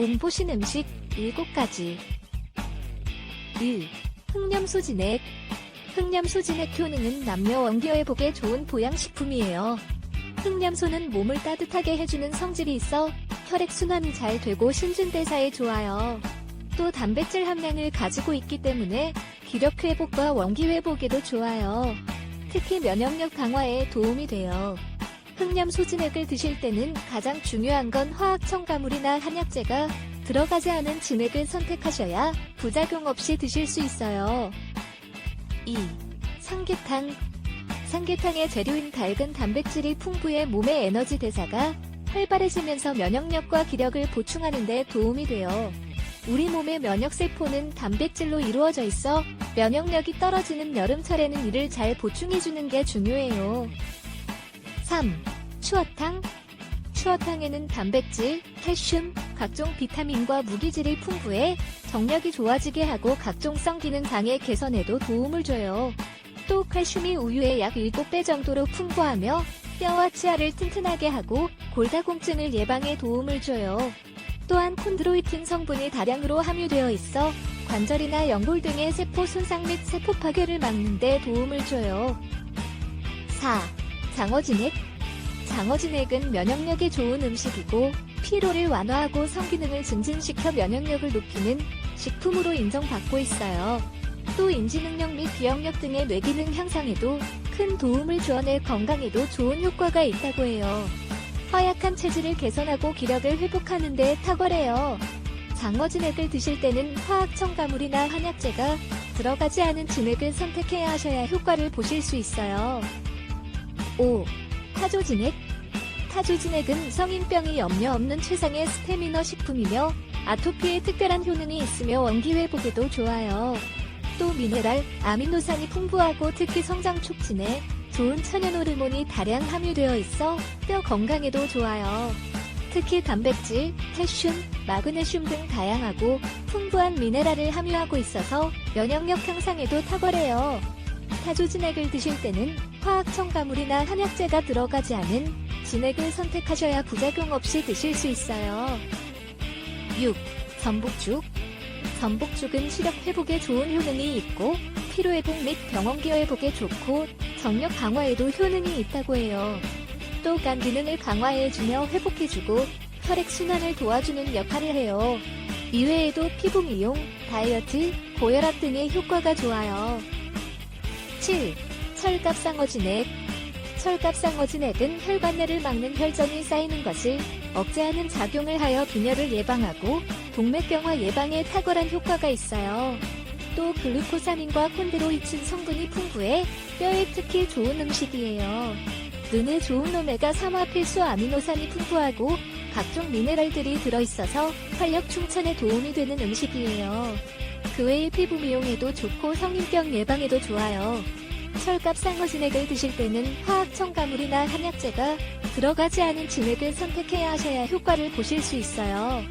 몸보신 음식 7가지 1. 흑염소 진액 흑염소 진액 효능은 남녀 원기 회복에 좋은 보양식품이에요. 흑염소는 몸을 따뜻하게 해주는 성질이 있어 혈액순환이 잘 되고 신진대사에 좋아요. 또 단백질 함량을 가지고 있기 때문에 기력 회복과 원기 회복에도 좋아요. 특히 면역력 강화에 도움이 돼요. 흑염 소 진액을 드실 때는 가장 중요한 건 화학 첨가물이나 한약재가 들어가지 않은 진액을 선택하셔야 부작용 없이 드실 수 있어요. 2. 삼계탕 삼계탕의 재료인 달근 단백질이 풍부해 몸의 에너지 대사가 활발해지면서 면역력과 기력을 보충하는 데 도움이 돼요. 우리 몸의 면역세포는 단백질로 이루어져 있어 면역력이 떨어지는 여름철에는 이를 잘 보충해주는 게 중요해요. 3. 추어탕 추어탕에는 단백질, 칼슘, 각종 비타민과 무기질이 풍부해 정력이 좋아지게 하고 각종 성 기능 장애 개선에도 도움을 줘요. 또 칼슘이 우유의 약 7배 정도로 풍부하며 뼈와 치아를 튼튼하게 하고 골다공증을 예방에 도움을 줘요. 또한 콘드로이틴 성분이 다량으로 함유되어 있어 관절이나 연골 등의 세포 손상 및 세포 파괴를 막는 데 도움을 줘요. 4. 장어진액 장어진액은 면역력에 좋은 음식이고 피로를 완화하고 성기능을 증진시켜 면역력을 높이는 식품으로 인정받고 있어요. 또 인지능력 및 기억력 등의 뇌기능 향상에도 큰 도움을 주어내 건강에도 좋은 효과가 있다고 해요. 허약한 체질을 개선하고 기력을 회복하는 데 탁월해요. 장어진액을 드실 때는 화학 첨가물이나 한약재가 들어가지 않은 진액을 선택해야 하셔야 효과를 보실 수 있어요. 5. 타조진액 타조진액은 성인병이 염려 없는 최상의 스태미너 식품이며 아토피에 특별한 효능이 있으며 원기 회복에도 좋아요. 또 미네랄, 아미노산이 풍부하고 특히 성장 촉진에 좋은 천연 호르몬이 다량 함유되어 있어 뼈 건강에도 좋아요. 특히 단백질, 칼슘, 마그네슘 등 다양하고 풍부한 미네랄을 함유하고 있어서 면역력 향상에도 탁월해요. 타조진액을 드실 때는 화학 첨가물이나 한약재가 들어가지 않은 진액을 선택하셔야 부작용 없이 드실 수 있어요. 6. 전복죽 전복죽은 시력 회복에 좋은 효능이 있고 피로 회복 및 병원기 회복에 좋고 정력 강화에도 효능이 있다고 해요. 또 간 기능을 강화해주며 회복해주고 혈액순환을 도와주는 역할을 해요. 이외에도 피부 미용, 다이어트, 고혈압 등의 효과가 좋아요. 7. 철갑상어진액 철갑상어진액은 혈관내를 막는 혈전이 쌓이는 것을 억제하는 작용을 하여 빈혈을 예방하고 동맥경화 예방에 탁월한 효과가 있어요. 또 글루코사민과 콘드로이친 성분이 풍부해 뼈에 특히 좋은 음식이에요. 눈에 좋은 오메가3화 필수 아미노산이 풍부하고 각종 미네랄들이 들어있어서 활력 충천에 도움이 되는 음식이에요. 그 외에 피부 미용에도 좋고 성인병 예방에도 좋아요. 철갑 상어 진액을 드실 때는 화학 첨가물이나 한약재가 들어가지 않은 진액을 선택해야 하셔야 효과를 보실 수 있어요.